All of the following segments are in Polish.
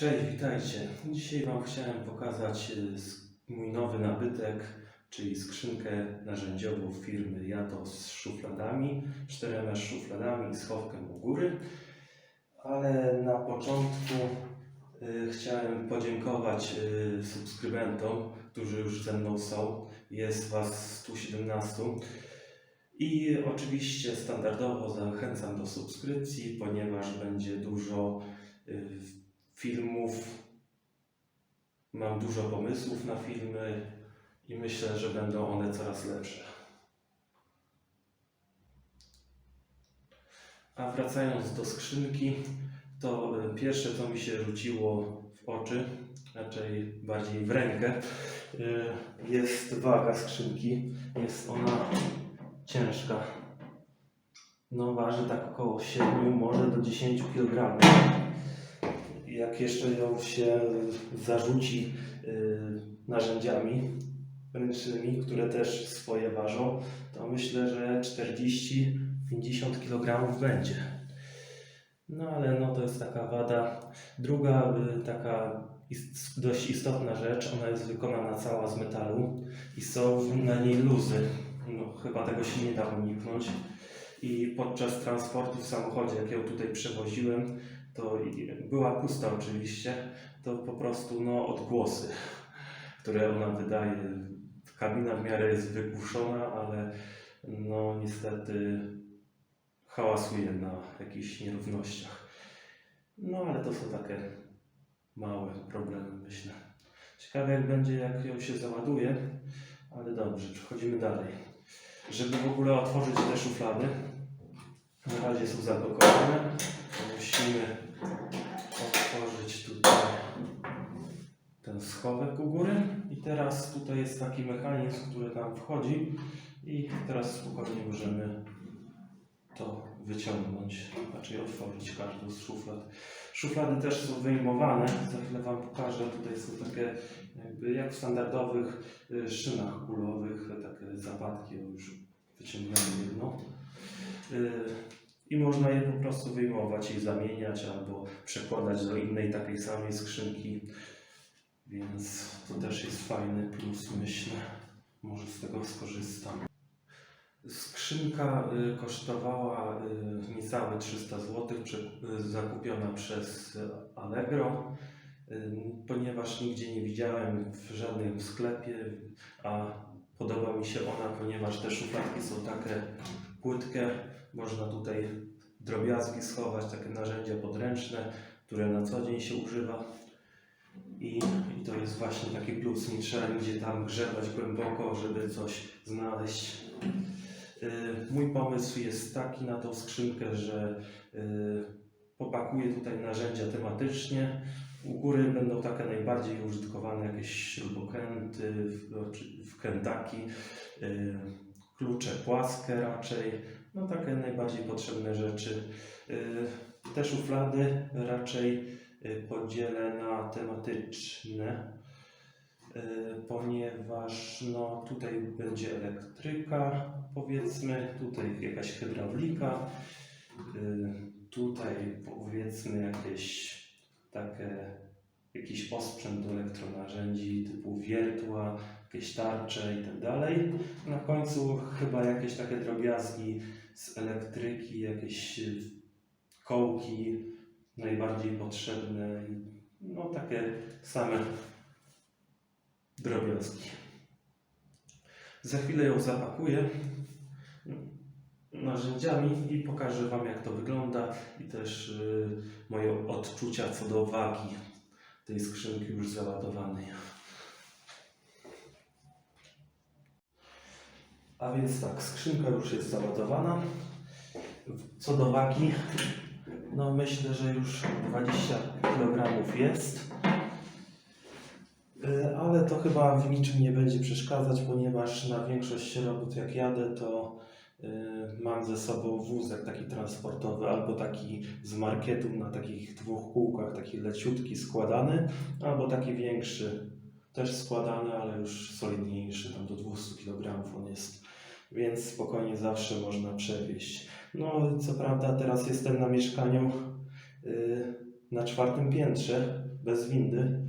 Cześć, witajcie. Dzisiaj Wam chciałem pokazać y, mój nowy nabytek, czyli skrzynkę narzędziową firmy Jato z szufladami, czterema szufladami i schowkiem u góry. Ale na początku y, chciałem podziękować y, subskrybentom, którzy już ze mną są. Jest Was 117. I oczywiście standardowo zachęcam do subskrypcji, ponieważ będzie dużo filmów. Mam dużo pomysłów na filmy i myślę, że będą one coraz lepsze. A wracając do skrzynki, to y, pierwsze co mi się rzuciło w oczy, raczej bardziej w rękę, y, jest waga skrzynki. Jest ona ciężka. No waży tak około 7, może do 10 kg jak jeszcze ją się zarzuci y, narzędziami ręcznymi, które też swoje ważą, to myślę, że 40-50 kg będzie. No ale no to jest taka wada. Druga y, taka dość istotna rzecz, ona jest wykonana cała z metalu i są na niej luzy. No, chyba tego się nie da uniknąć. I podczas transportu w samochodzie, jak ją tutaj przewoziłem, to była pusta oczywiście, to po prostu no, odgłosy, które ona wydaje. Kabina w miarę jest wygłuszona, ale no niestety hałasuje na jakichś nierównościach. No ale to są takie małe problemy, myślę. Ciekawe jak będzie, jak ją się załaduje, ale dobrze, przechodzimy dalej. Żeby w ogóle otworzyć te szuflady, na razie są zablokowane, musimy schowek u góry i teraz tutaj jest taki mechanizm, który tam wchodzi i teraz spokojnie możemy to wyciągnąć, raczej otworzyć każdą z szuflad. Szuflady też są wyjmowane, za chwilę Wam pokażę, tutaj są takie jakby jak w standardowych y, szynach kulowych, takie zapadki, już wyciągnąłem jedno. Y, i można je po prostu wyjmować i zamieniać albo przekładać do innej takiej samej skrzynki. Więc to też jest fajny plus, myślę. Może z tego skorzystam. Skrzynka y, kosztowała y, niecałe 300 zł, y, zakupiona przez Allegro, ponieważ nigdzie nie widziałem w żadnym sklepie, a podoba mi się ona, ponieważ te szufladki są takie płytkie, można tutaj drobiazgi schować, takie narzędzia podręczne, które na co dzień się używa. I, I to jest właśnie taki plus, nie trzeba nigdzie tam grzebać głęboko, żeby coś znaleźć. Y, Mój pomysł jest taki na tą skrzynkę, że y, popakuję tutaj narzędzia tematycznie. U góry będą takie najbardziej użytkowane jakieś śrubokręty, wkrętaki, y, klucze płaskie raczej, no takie najbardziej potrzebne rzeczy. Te szuflady raczej podzielę na tematyczne, y, ponieważ no, tutaj będzie elektryka, powiedzmy, tutaj jakaś hydraulika, y, tutaj powiedzmy jakieś takie, jakiś osprzęt do elektronarzędzi typu wiertła, jakieś tarcze i tak dalej. Na końcu chyba jakieś takie drobiazgi z elektryki, jakieś y, kołki najbardziej potrzebne. i No takie same drobiazgi. Za chwilę ją zapakuję narzędziami i pokażę Wam jak to wygląda i też y, moje odczucia co do wagi tej skrzynki już załadowanej. A więc tak, skrzynka już jest załadowana. Co do wagi, no myślę, że już 20 kg jest. Y, Ale to chyba w niczym nie będzie przeszkadzać, ponieważ na większość robót jak jadę, to y, mam ze sobą wózek taki transportowy, albo taki z marketu na takich dwóch kółkach, taki leciutki składany, albo taki większy, też składany, ale już solidniejszy, tam do 200 kg on jest więc spokojnie zawsze można przewieźć. No, co prawda teraz jestem na mieszkaniu y, na czwartym piętrze, bez windy.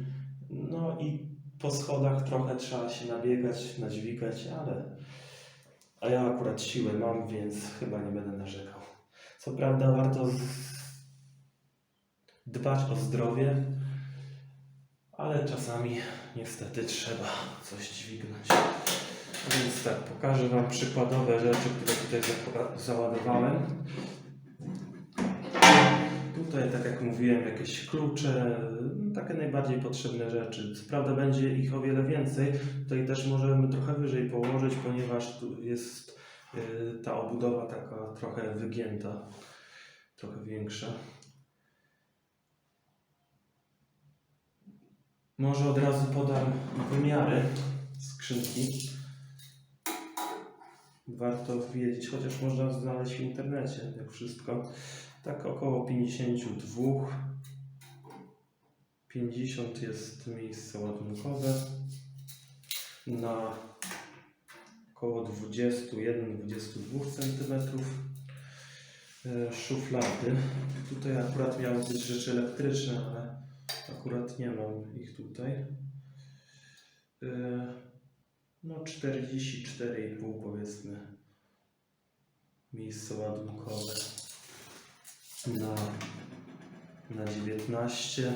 No i po schodach trochę trzeba się nabiegać, nadźwigać, ale... A ja akurat siłę mam, więc chyba nie będę narzekał. Co prawda warto dbać o zdrowie, ale czasami niestety trzeba coś dźwignąć. Więc tak, pokażę Wam przykładowe rzeczy, które tutaj za- załadowałem. Tutaj, tak jak mówiłem, jakieś klucze, takie najbardziej potrzebne rzeczy. Co prawda będzie ich o wiele więcej. Tutaj też możemy trochę wyżej położyć, ponieważ tu jest y, ta obudowa taka trochę wygięta, trochę większa. Może od razu podam wymiary skrzynki. Warto wiedzieć, chociaż można znaleźć w internecie, jak wszystko. Tak około 52. 50 jest miejsce ładunkowe. Na około 21-22 cm. E, Szuflady. Tutaj akurat miały być rzeczy elektryczne, ale akurat nie mam ich tutaj. No 44,5 powiedzmy miejsce ładunkowe na, na 19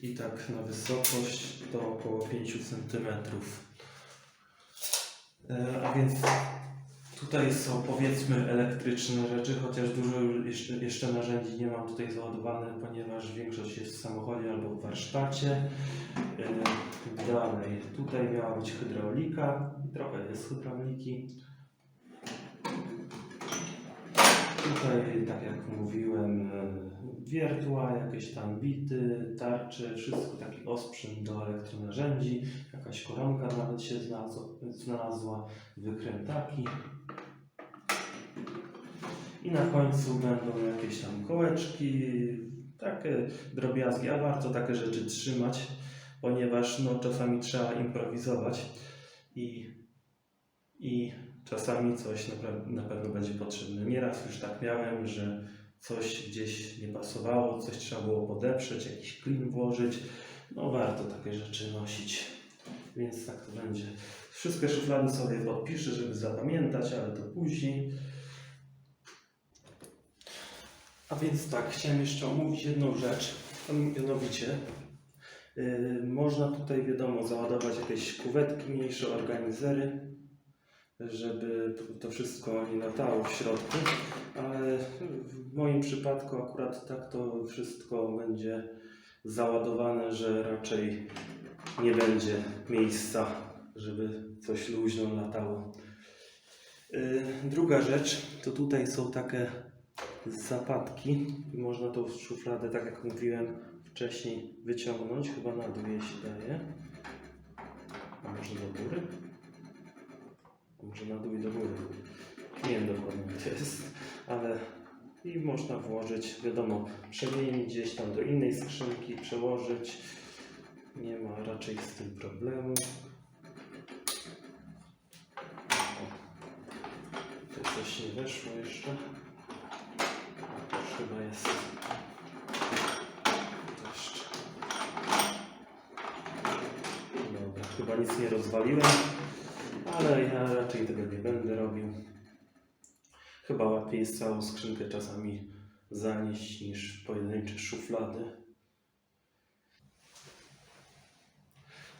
i tak na wysokość to około 5 cm. E, A więc tutaj są powiedzmy elektryczne rzeczy, chociaż dużo jeszcze, jeszcze narzędzi nie mam tutaj załadowane, ponieważ większość jest w samochodzie albo w warsztacie. E, Dalej, tutaj miała być hydraulika, trochę jest hydrauliki. Tutaj, tak jak mówiłem, e, wiertła, jakieś tam bity, tarcze, wszystko taki osprzęt do elektronarzędzi, jakaś koronka nawet się znalazła, wykrętaki. I na końcu będą jakieś tam kołeczki, takie drobiazgi, a warto takie rzeczy trzymać, ponieważ no, czasami trzeba improwizować i, i czasami coś na, na pewno będzie potrzebne. Nieraz już tak miałem, że coś gdzieś nie pasowało, coś trzeba było podeprzeć, jakiś klin włożyć. No warto takie rzeczy nosić, więc tak to będzie. Wszystkie szuflady sobie podpiszę, żeby zapamiętać, ale to później. A więc tak, chciałem jeszcze omówić jedną rzecz, mianowicie yy, można tutaj wiadomo załadować jakieś kuwetki mniejsze, organizery, żeby to- wszystko nie latało w środku, ale w moim przypadku akurat tak to wszystko będzie załadowane, że raczej nie będzie miejsca, żeby coś luźno latało. Yy, Druga rzecz, to tutaj są takie zapadki. Można tą szufladę, tak jak mówiłem wcześniej, wyciągnąć. Chyba na jej się daje. A może do góry? Może na dół i do góry. Nie wiem dokładnie to jest, ale i można włożyć, wiadomo, przemienić gdzieś tam do innej skrzynki, przełożyć. Nie ma raczej z tym problemu. O, Tu coś nie weszło jeszcze. A, Już chyba jest. To jeszcze. Dobra, chyba nic nie rozwaliłem, ale ja raczej tego nie będę robił. Chyba łatwiej jest całą skrzynkę czasami zanieść niż pojedyncze szuflady.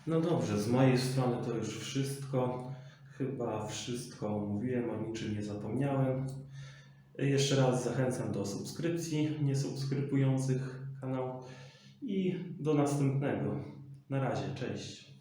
No dobrze, z mojej strony to już wszystko. Chyba wszystko mówiłem, o niczym nie zapomniałem. Jeszcze raz zachęcam do subskrypcji niesubskrybujących kanał i do następnego. Na razie, cześć.